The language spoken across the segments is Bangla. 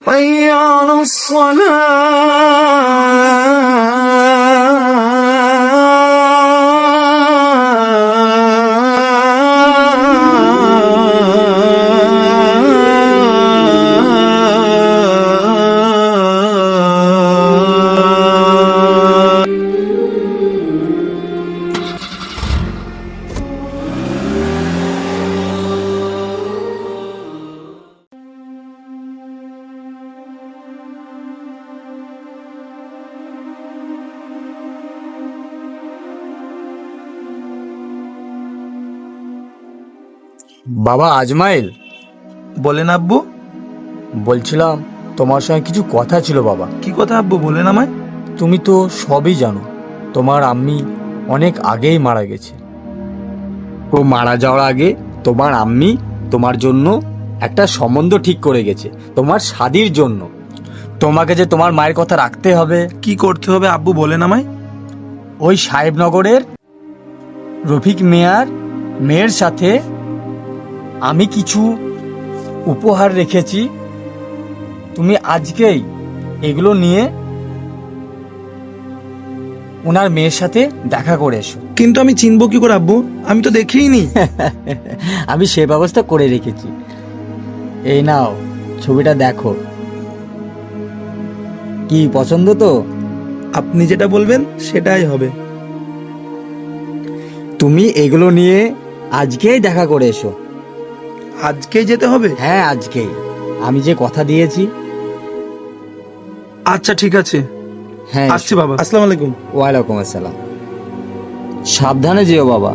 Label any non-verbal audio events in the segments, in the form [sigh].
حي على الصلاة বাবা আজমাইল? বলেন আব্বু। বলছিলাম তোমার সঙ্গে কিছু কথা ছিল বাবা। কি কথা আব্বু বলেন আমায়। তুমি তো সবই জানো তোমার আম্মি অনেক আগেই মারা গেছে। ও মারা যাওয়ার আগে তোমার আম্মি তোমার জন্য একটা সম্বন্ধ ঠিক করে গেছে তোমার শাদির জন্য। তোমাকে যে তোমার মায়ের কথা রাখতে হবে। কি করতে হবে আব্বু বলেন আমায়। ওই সাহেবনগরের রফিক মেয়ার মেয়ের সাথে আমি কিছু উপহার রেখেছি। তুমি আজকেই এগুলো নিয়ে ওনার মেয়ের সাথে দেখা করে এসো। কিন্তু আমি চিনবো কি করে আব্বু? আমি তো দেখিনি। [laughs] আমি সে ব্যবস্থা করে রেখেছি। এই নাও ছবিটা দেখো। কি পছন্দ তো? আপনি যেটা বলবেন সেটাই হবে। তুমি এগুলো নিয়ে আজকেই দেখা করে এসো। আজকেই যেতে হবে? হ্যাঁ আজকেই আমি যে কথা দিয়েছি। আচ্ছা ঠিক আছে। হ্যাঁ আসছি বাবা। আসসালামু আলাইকুম। ওয়ালাইকুম আসসালাম। সাবধানে যেও বাবা।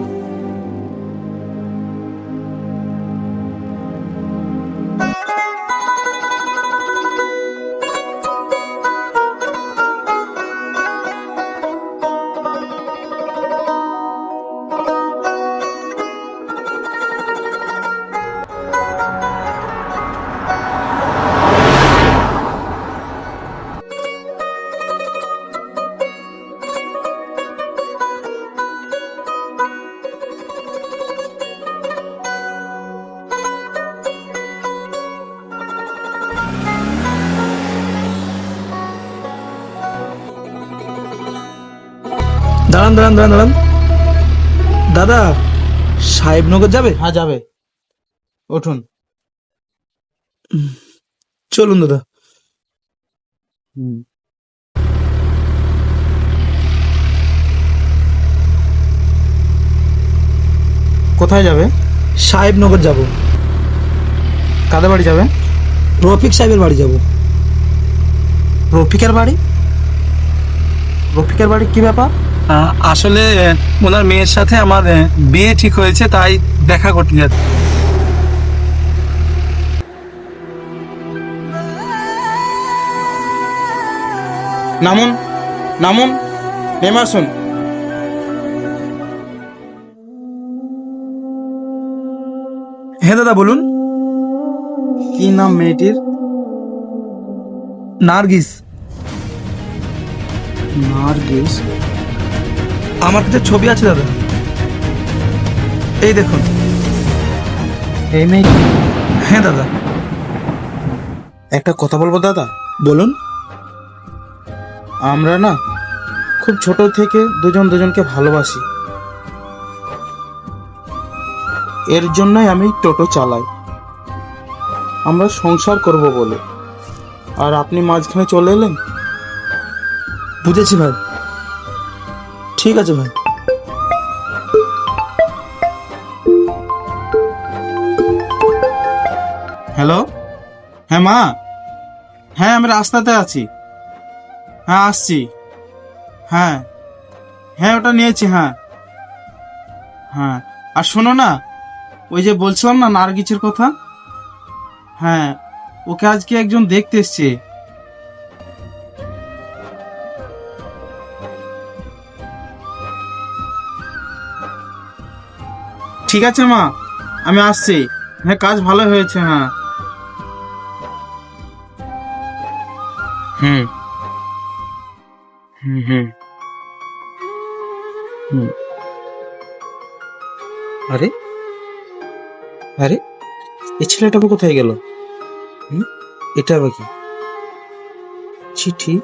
দাঁড়ান দাঁড়ান দাঁড়ান দাঁড়ান। দাদা সাহেবনগর যাবে? হ্যাঁ যাবে। উঠুন। চলুন দাদা। কোথায় যাবে? সাহেবনগর যাব। কাদের বাড়ি যাবে? রফিক সাহেবের বাড়ি যাব। রফিকের বাড়ি? রফিকের বাড়ি কি ব্যাপার? আসলে ওনার মেয়ের সাথে আমার বিয়ে ঠিক হয়েছে তাই দেখা করতে যাচ্ছি। নামুন নামুন নেমে আসুন। হ্যাঁ দাদা বলুন। কি নাম মেয়েটির? নার্গিস। নার্গিস? আমার কাছে ছবি আছে দাদা। এই দেখুন। এই মেয়ে হ্যাঁ দাদা। একটা কথা বলব দাদা? বলুন। আমরা না খুব ছোট থেকে দুজন দুজনকে ভালোবাসি। এর জন্যই আমি টোটো চালাই। আমরা সংসার করব বলে। আর আপনি মাঝখানে চলে এলেন? বুঝেছি ভাই। ঠিক আছে ভাই। হ্যালো? হ্যাঁ মা? হ্যাঁ আমি রাস্তাতে আছি। হ্যাঁ আসছি। হ্যাঁ। হ্যাঁ ওটা নিয়েছি হ্যাঁ। হ্যাঁ আর শোনো না, ওই যে বলছিলাম না নার্গিচের কথা? হ্যাঁ ওকে আজকে একজন দেখতে এসছে। ঠিক আছে মা, আমি আসছি। হ্যাঁ কাজ ভালো হয়েছে হ্যাঁ। হুম। হুম হুম। হুম। আরে? আরে? এই ছেলেটা কোথায় গেল? এটা আবার কি? চিঠি?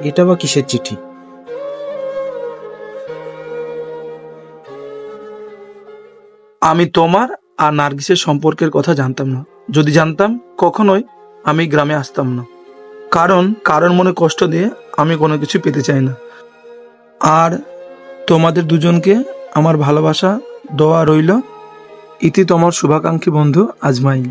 এটা বা কিসের চিঠি? আমি তোমার আর নার্গিসের সম্পর্কের কথা জানতাম না। যদি জানতাম, কখনোই আমি গ্রামে আসতাম না। কারণ, কারোর মনে কষ্ট দিয়ে আমি কোনো কিছু পেতে চাই না। আর তোমাদের দুজনকে আমার ভালোবাসা, দোয়া রইল। ইতি তোমার শুভাকাঙ্ক্ষী বন্ধু আজমাইল।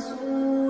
رسول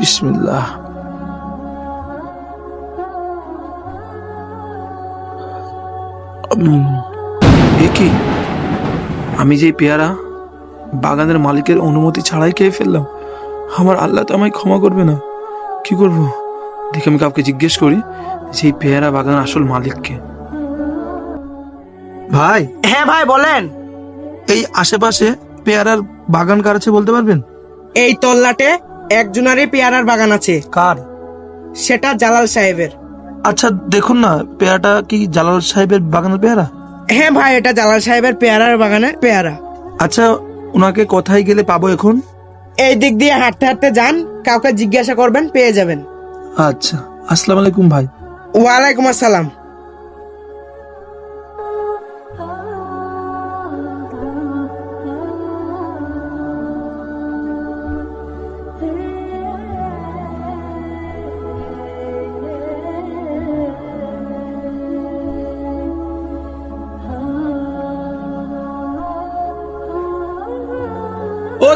বিসমিল্লাহ। এ কি? আমি যে পেয়ারা বাগানের মালিকের অনুমতি ছাড়াই খেয়ে ফেললাম আমার আল্লাহ তো আমায় ক্ষমা করবে না। কি করব? দেখে আমি কাউকে জিজ্ঞেস করি যে এই পেয়ারা বাগানের আসল মালিককে ভাই। হ্যাঁ ভাই বলেন। এই আশেপাশে পেয়ারার বাগান কার আছে বলতে পারবেন? এই তল্লাটে একজনারই পেয়ারার বাগান আছে। কার? সেটা জালাল সাহেবের। আচ্ছা দেখুন না পেয়ারাটা কি জালাল সাহেবের বাগানের পেয়ারা? হ্যাঁ ভাই এটা জালাল সাহেবের পেয়ারার বাগানের পেয়ারা। আচ্ছা ওনাকে কোথায় গেলে পাবো এখন? এই দিক দিয়ে হাঁটতে হাঁটতে যান কাউকে জিজ্ঞাসা করবেন পেয়ে যাবেন। আচ্ছা আসসালামু আলাইকুম ভাই। ওয়ালাইকুম আসসালাম।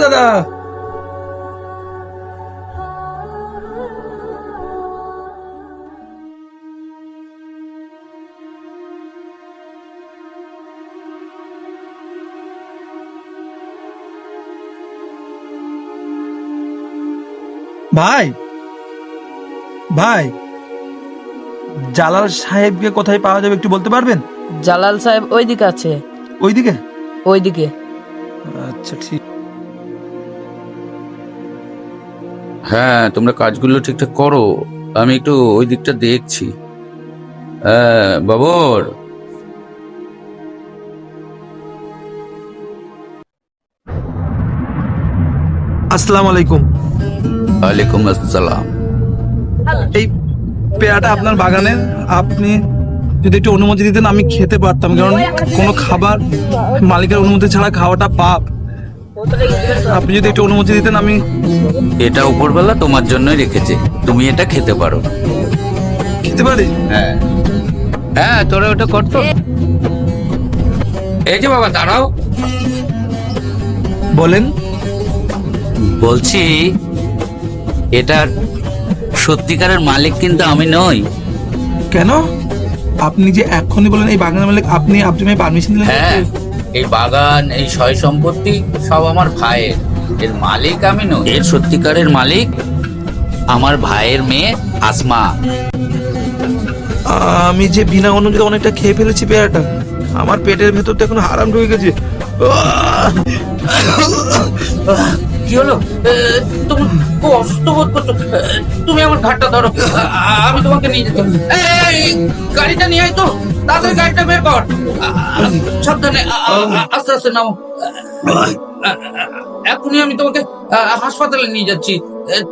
দাদা। ভাই ভাই জালাল সাহেবকে কোথায় পাওয়া যাবে একটু বলতে পারবেন? জালাল সাহেব ওইদিকে আছে। ওইদিকে? ওইদিকে। আচ্ছা ঠিক। হ্যাঁ তোমরা কাজগুলো ঠিকঠাক করো। আমি একটু ওই দিকটা দেখছি। হ্যাঁ, বাবর। আসসালামু আলাইকুম। ওয়ালাইকুম আসসালাম। এই পেয়ারাটা আপনার বাগানের আপনি যদি একটু অনুমতি দিতেন আমি খেতে পারতাম। কারণ কোনো খাবার মালিকের অনুমতি ছাড়া খাওয়াটা পাপ। আপনি যদি একটু অনুমতি দিতেন আমি এটা উপরবেলা তোমার জন্যই রেখেছে। তুমি এটা খেতে পারো। খেতে পারি? হ্যাঁ। হ্যাঁ তোরা ওটা করতো এই যে বাবা দাঁড়াও। বলেন। বলছি এটার সত্যিকারের মালিক কিন্তু আমি নই। কেন? আপনি যে এক্ষুনি বলেন এই বাগানের মালিক আপনি আপনি পারমিশন দিলেন হ্যাঁ। এই বাগান এই সয় সম্পত্তি সব আমার ভাইয়ের। এর মালিক আমি নই। এর সত্যিকারের মালিক আমার ভাইয়ের মেয়ে আসমা। আমি যে বিনা অনুযায়ী অনেকটা খেয়ে ফেলেছি পেয়ারাটা আমার পেটের ভেতর তো এখন হারাম ঢুকে গেছে। কি হলো? তুমি খুব অসুস্থ বোধ করছ। তুমি আমার ঘাটটা ধরো। আমি তোমাকে নিয়ে যেতে গাড়িটা নিয়ে আয় তো। তাদের গাড়িটা বের কর। সাবধানে। আস্তে আস্তে নাও এখনই আমি তোমাকে হাসপাতালে নিয়ে যাচ্ছি।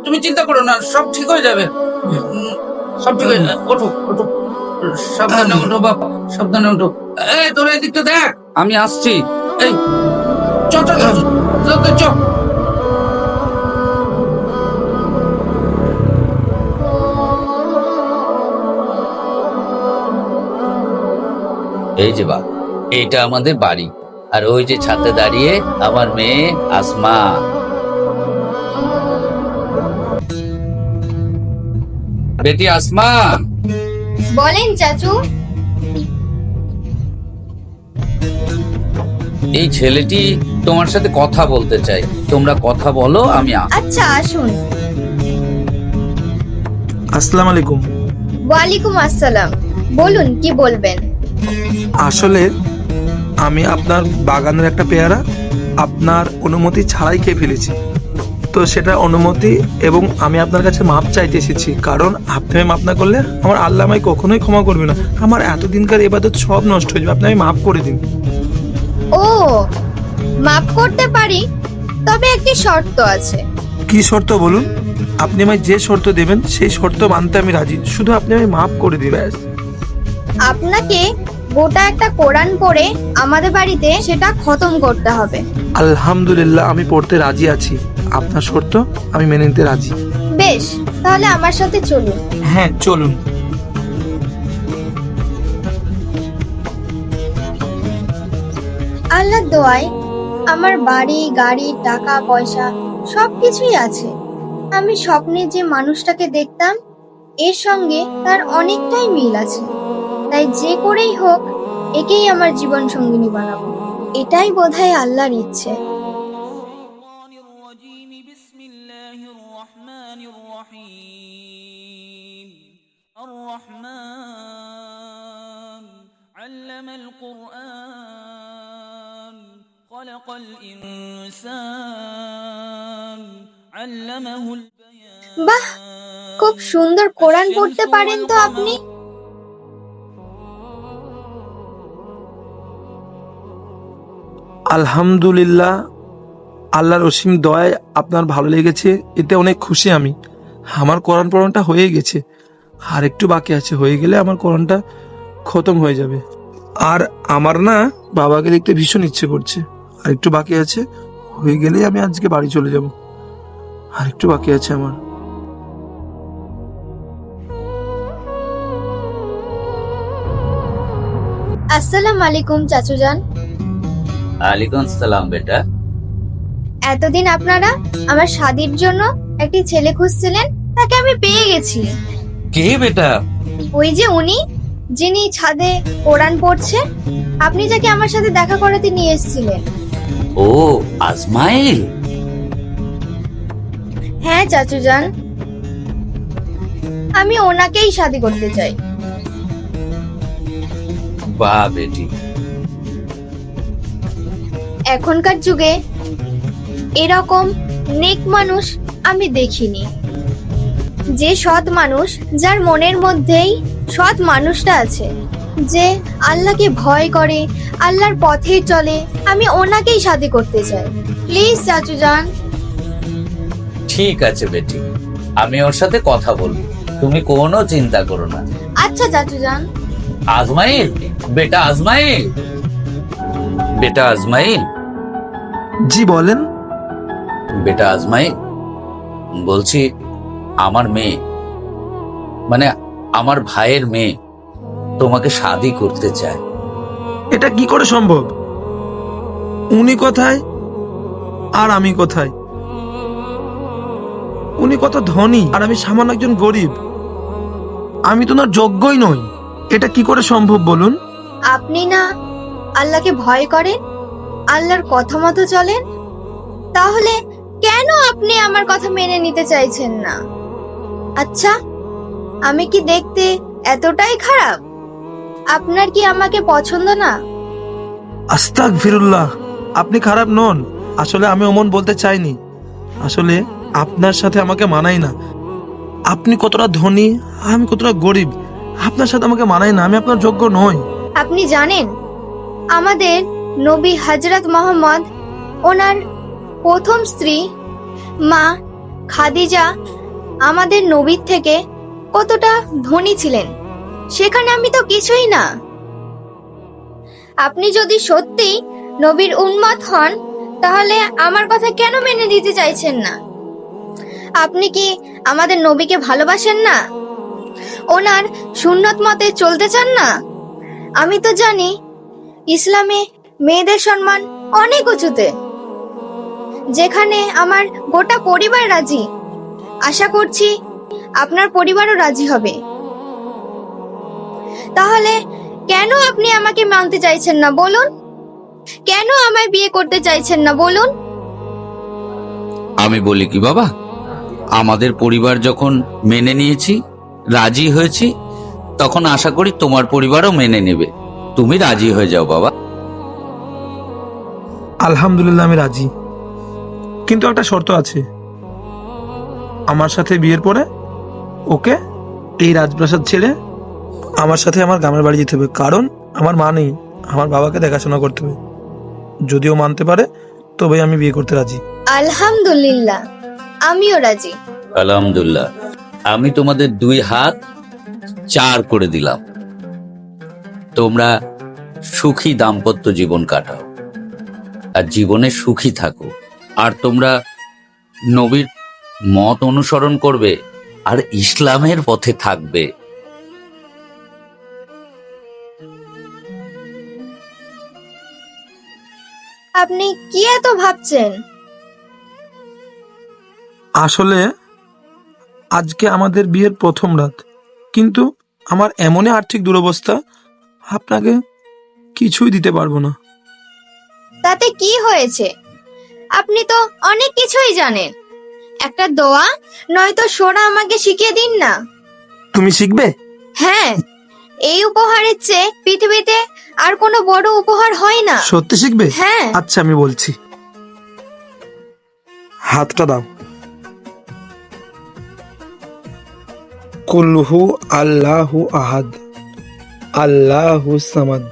তুমি চিন্তা করো না সব ঠিক হয়ে যাবে। সব ঠিক হয়ে যাবে। ওঠো ওঠো। সাবধানে ওঠো বাবা সাবধানে ওঠো। এই তোর এদিকটা দেখ। আমি আসছি। এই চ চ চ চ, এই যে বা এইটা আমাদের বাড়ি। আর ওই যে ছাতে দাঁড়িয়ে আমার মেয়ে আসমা। বেটি আসমা। বলেন চাচু। এই ছেলেটি তোমার সাথে কথা বলতে চাই। তোমরা কথা বলো আমি আ- আচ্ছা আসুন। আসসালামু আলাইকুম। ওয়ালাইকুম আসসালাম। বলুন কি বলবেন? আসলে আমি আপনার বাগানের একটা পেয়ারা আপনার অনুমতি ছাড়াই খেয়ে ফেলেছি। তো সেটা অনুমতি এবং আমি আপনার কাছে মাপ চাইতে এসেছি কারণ আপনি আমি মাপ না করলে আমার আল্লাহ আমায় কখনোই ক্ষমা করবে না। আমার এতদিনকার এবাদত সব নষ্ট হয়ে যাবে আপনি আমি মাফ করে দিন। ও মাফ করতে পারি তবে একটি শর্ত আছে। কি শর্ত বলুন? আপনি আমায় যে শর্ত দেবেন সেই শর্ত মানতে আমি রাজি। শুধু আপনি আমায় মাফ করে ব্যাস। আপনাকে গোটা একটা কোরআন পড়ে আমাদের বাড়িতে সেটা খতম করতে হবে। আলহামদুলিল্লাহ আমি পড়তে রাজি আছি। আপনার শর্ত আমি মেনে নিতে রাজি। বেশ তাহলে আমার সাথে চলুন। হ্যাঁ চলুন। আল্লাহর দোয়ায় আমার বাড়ি গাড়ি টাকা পয়সা সব কিছুই আছে। আমি স্বপ্নে যে মানুষটাকে দেখতাম এর সঙ্গে তার অনেকটাই মিল আছে। তাই যে করেই হোক একেই আমার জীবন সঙ্গিনী বানাবো এটাই বোধহয় আল্লাহর ইচ্ছে الشيطان الرجيم بسم الله الرحمن الرحيم الرحمن علم القرآن خلق الإنسان علمه البيان বাহ খুব সুন্দর কোরআন পড়তে পারেন তো আপনি আলহামদুলিল্লাহ, আল্লাহর অসীম দয়ায় আপনার ভালো লেগেছে, এতে অনেক খুশি আমি। আমার কোরআন পড়ানটা হয়ে গেছে, আর একটু বাকি আছে, হয়ে গেলে আমার কোরআনটা খতম হয়ে যাবে। আর আমার না বাবাকে দেখতে ভীষণ ইচ্ছে করছে, আর একটু বাকি আছে, হয়ে গেলেই আমি আজকে বাড়ি চলে যাব। আর একটু বাকি আছে আমার। আসসালামু আলাইকুম চাচু যান আলাইকুম সালাম বেটা। এতদিন আপনারা আমার শাদির জন্য একটি ছেলে খুঁজছিলেন তাকে আমি পেয়ে গেছি। কে বেটা? ওই যে উনি যিনি ছাদে কোরআন পড়ছে আপনি যাকে আমার সাথে দেখা করাতে নিয়ে এসেছিলেন। ও আজমাইল? হ্যাঁ চাচু যান আমি ওনাকেই শাদি করতে চাই। বাহ বেটি। এখনকার যুগে এরকম নেক মানুষ আমি দেখিনি। যে সৎ মানুষ যার মনের মধ্যেই সৎ মানুষটা আছে যে আল্লাহকে ভয় করে আল্লাহর পথে চলে আমি ওনাকেই শাদি করতে চাই। প্লিজ চাচু যান। ঠিক আছে বেটি আমি ওর সাথে কথা বলব তুমি কোনো চিন্তা করো না। আচ্ছা চাচু যান। আজমাইল বেটা আজমাইল। বেটা আজমাইল জি বলেন। বেটা আজমাই বলছি আমার মেয়ে মানে আমার ভাইয়ের মেয়ে তোমাকে শাদি করতে চায়। এটা কি করে সম্ভব? উনি কোথায় আর আমি কোথায়? উনি কত ধনী আর আমি সামান্য একজন গরিব। আমি তো না যোগ্যই নই। এটা কি করে সম্ভব বলুন? আপনি না আল্লাহকে ভয় করেন? আল্লাহর কথা মতো চলেন তাহলে কেন আপনি আমার কথা মেনে নিতে চাইছেন না? আচ্ছা আমি কি দেখতে এতটাই খারাপ? আপনার কি আমাকে পছন্দ না? আস্তাক ফিরুল্লাহ আপনি খারাপ নন। আসলে আমি অমন বলতে চাইনি। আসলে আপনার সাথে আমাকে মানাই না। আপনি কতটা ধনী আমি কতটা গরিব আপনার সাথে আমাকে মানাই না। আমি আপনার যোগ্য নই। আপনি জানেন আমাদের নবী হজরত মোহাম্মদ, ওনার প্রথম স্ত্রী, মা খাদিজা, আমাদের নবীর থেকে কতটা ধনী ছিলেন? সেখানে আমি তো কিছুই না। আপনি যদি সত্যি নবীর উন্মাদ হন, তাহলে আমার কথা কেন মেনে নিতে চাইছেন না? আপনি কি আমাদের নবীকে ভালোবাসেন না? ওনার সুন্নত মতে চলতে চান না? আমি তো জানি ইসলামে মেয়েদের সম্মান অনেক উঁচুতে। যেখানে আমার গোটা পরিবার রাজি। আশা করছি আপনার পরিবারও রাজি হবে। তাহলে কেন আপনি আমাকে মানতে চাইছেন না বলুন? কেন আমায় বিয়ে করতে চাইছেন না বলুন? আমি বলি কি বাবা? আমাদের পরিবার যখন মেনে নিয়েছি, রাজি হয়েছি, তখন আশা করি তোমার পরিবারও মেনে নেবে। তুমি রাজি হয়ে যাও বাবা। আলহামদুলিল্লাহ আমি রাজি। কিন্তু একটা শর্ত আছে। আমার সাথে বিয়ের পরে ওকে এই রাজপ্রাসাদ ছেড়ে আমার সাথে আমার গ্রামের বাড়ি যেতে হবে। কারণ আমার মা নেই আমার বাবাকে দেখাশোনা করতে হবে। যদিও মানতে পারে তবেই আমি বিয়ে করতে রাজি। আলহামদুলিল্লাহ আমিও রাজি। আলহামদুলিল্লাহ আমি তোমাদের দুই হাত চার করে দিলাম। তোমরা সুখী দাম্পত্য জীবন কাটাও। আর জীবনে সুখী থাকো। আর তোমরা নবীর মত অনুসরণ করবে আর ইসলামের পথে থাকবে। আপনি কি এত ভাবছেন? আসলে আজকে আমাদের বিয়ের প্রথম রাত কিন্তু আমার এমনই আর্থিক দুরবস্থা আপনাকে কিছুই দিতে পারব না। তাতে কি হয়েছে? আপনি তো অনেক কিছুই জানেন। একটা দোয়া? নয়তো সোনা আমাকে শিখিয়ে দিন না? তুমি শিখবে? হ্যাঁ। এই উপহারের চেয়ে পৃথিবীতে আর কোনো বড় উপহার হয় না। সত্যি শিখবে? হ্যাঁ। আচ্ছা আমি বলছি। হাতটা দাও। কুলহু আল্লাহু আহাদ আল্লাহু সামাদ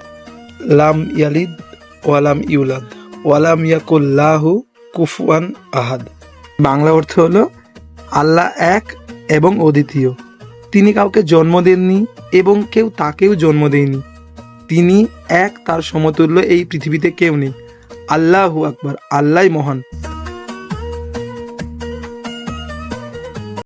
লাম ইয়ালিদ। ওয়ালাম ইউলাদ, ওয়ালাম ইয়াকুল্লাহু কুফওয়ান আহাদ। বাংলা অর্থ হলো আল্লাহ এক এবং অদ্বিতীয়। তিনি কাউকে জন্ম দেননি এবং কেউ তাকেও জন্ম দেয়নি। তিনি এক তার সমতুল্য এই পৃথিবীতে কেউ নেই। আল্লাহু আকবর আল্লাহ মহান।